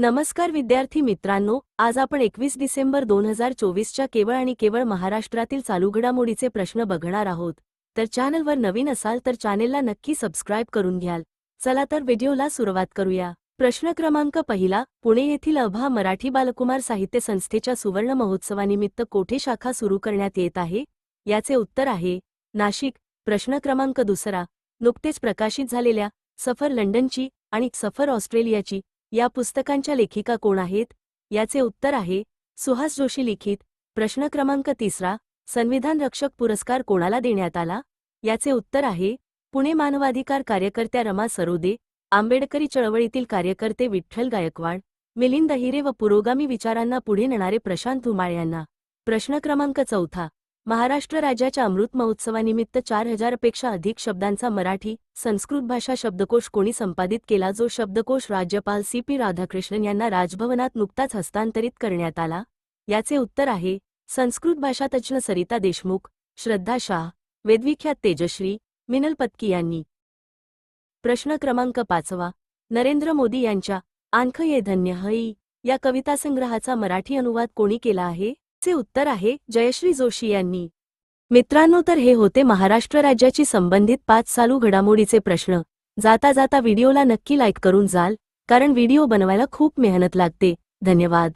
नमस्कार विद्यार्थी मित्रांनो आज आपण एकवीस डिसेंबर दोन हजार चोवीसच्या केवळ आणि केवळ महाराष्ट्रातील चालू घडामोडीचे प्रश्न बघणार आहोत. तर चॅनलवर नवीन असाल तर चॅनेलला नक्की सबस्क्राईब करून घ्याल. चला तर व्हिडिओला सुरुवात करूया. प्रश्न क्रमांक पहिला पुणे येथील अभा मराठी बालकुमार साहित्य संस्थेच्या सुवर्ण महोत्सवानिमित्त कोठे शाखा सुरू करण्यात येत आहे? याचे उत्तर आहे नाशिक. प्रश्न क्रमांक दुसरा नुकतेच प्रकाशित झालेल्या सफर लंडनची आणि सफर ऑस्ट्रेलियाची या पुस्तकांच्या लेखिका कोण आहेत? याचे उत्तर आहे सुहास जोशी लिखित प्रश्न क्रमांक तिसरा संविधान रक्षक पुरस्कार कोणाला देण्यात आला? याचे उत्तर आहे पुणे मानवाधिकार कार्यकर्त्या रमा सरोदे आंबेडकरी चळवळीतील कार्यकर्ते विठ्ठल गायकवाड मिलिंद हिरे व पुरोगामी विचारांना पुढे नेणारे प्रशांत धुमाळ यांना. प्रश्न क्रमांक चौथा महाराष्ट्र राज्याच्या अमृत महोत्सवानिमित्त चार हजारपेक्षा अधिक शब्दांचा मराठी संस्कृत भाषा शब्दकोश कोणी संपादित केला जो शब्दकोश राज्यपाल सी पी राधाकृष्णन यांना राजभवनात नुकताच हस्तांतरित करण्यात आला? याचे उत्तर आहे संस्कृत भाषा तज्ज्ञ सरिता देशमुख श्रद्धा शाह वेदविख्यात तेजश्री मिनल पत्की यांनी. प्रश्न क्रमांक पाचवा नरेंद्र मोदी यांच्या आंख ये धन्य हई या कवितासंग्रहाचा मराठी अनुवाद कोणी केला आहे? चे उत्तर आहे जयश्री जोशी यांनी. मित्रांनो तर हे होते महाराष्ट्र राज्याची संबंधित पाच चालू घडामोडीचे प्रश्न. जाता जाता व्हिडिओला नक्की लाईक करून जाल कारण व्हिडिओ बनवायला खूप मेहनत लागते. धन्यवाद.